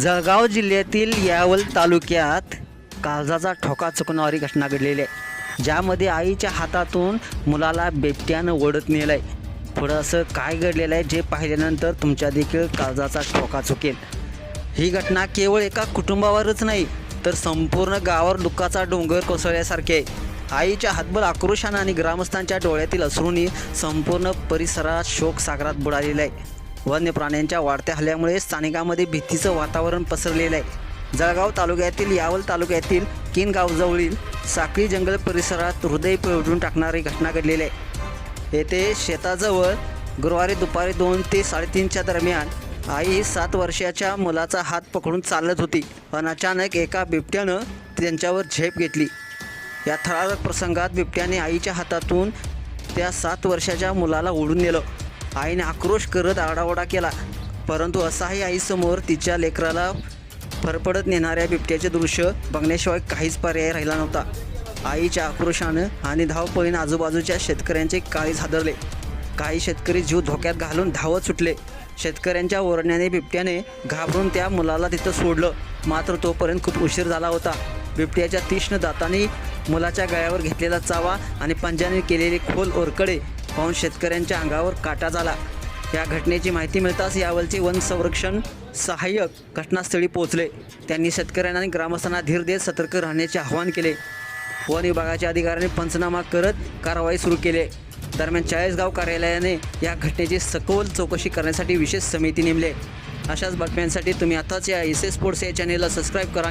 जळगाव जिल्ह्यातील यावल तालुक्यात काळजाचा ठोका चुकणारी घटना घडलेली आहे. ज्यामध्ये आईच्या हातातून मुलाला बेबट्यानं ओढत नेलं आहे पुढं असं काय घडलेलं आहे जे पाहिल्यानंतर तुमच्या देखील काळजाचा ठोका चुकेल. ही घटना केवळ एका कुटुंबावरच नाही तर संपूर्ण गावावर दुःखाचा डोंगर कोसळल्यासारखे आहे. आईच्या हातबल आक्रोशानं आणि ग्रामस्थांच्या डोळ्यातील अश्रूंनी संपूर्ण परिसरात शोक सागरात बुडालेला आहे. वन्य प्राण्यांच्या वाढत्या हल्ल्यामुळे स्थानिकांमध्ये भीतीचं वातावरण पसरलेलं आहे. जळगाव तालुक्यातील यावल तालुक्यातील किनगावजवळील साखळी जंगल परिसरात हृदय पिळवून टाकणारी घटना घडलेली आहे. येथे शेताजवळ गुरुवारी दुपारी दोन ते साडेतीनच्या दरम्यान आई सात वर्षाच्या मुलाचा हात पकडून चालत होती. पण अचानक एका बिबट्यानं त्यांच्यावर झेप घेतली. या थरारक प्रसंगात बिबट्याने आईच्या हातातून त्या सात वर्षाच्या मुलाला ओढून नेलं. आईने आक्रोश करत आडाओडा केला. परंतु असाही आईसमोर तिच्या लेकराला फरफडत नेणाऱ्या बिबट्याचे दृश्य बघण्याशिवाय काहीच पर्याय राहिला नव्हता. आईच्या आक्रोशानं आणि धावपळीनं आजूबाजूच्या शेतकऱ्यांचे काळीज हादरले. काही शेतकरी जीव धोक्यात घालून धावत सुटले. शेतकऱ्यांच्या ओरण्याने बिबट्याने घाबरून त्या मुलाला तिथं सोडलं. मात्र तोपर्यंत खूप उशीर झाला होता. बिबट्याच्या तीक्ष्ण दातांनी मुलाच्या गळ्यावर घेतलेला चावा आणि पंजाने केलेले खोल ओरकडे पाहून शेतकऱ्यांच्या अंगावर काटा झाला. या घटनेची माहिती मिळताच यावलचे वन संरक्षण सहाय्यक घटनास्थळी पोहोचले. त्यांनी शेतकऱ्यांना आणि ग्रामस्थांना धीर देत सतर्क राहण्याचे आवाहन केले. वन विभागाच्या अधिकाऱ्यांनी पंचनामा करत कारवाई सुरू केली. दरम्यान चाळीसगाव कार्यालयाने या घटनेची सखोल चौकशी करण्यासाठी विशेष समिती नेमले. अशाच बातम्यांसाठी तुम्ही आताच या एस एस स्पोर्ट्स या चॅनेलला सबस्क्राईब करा.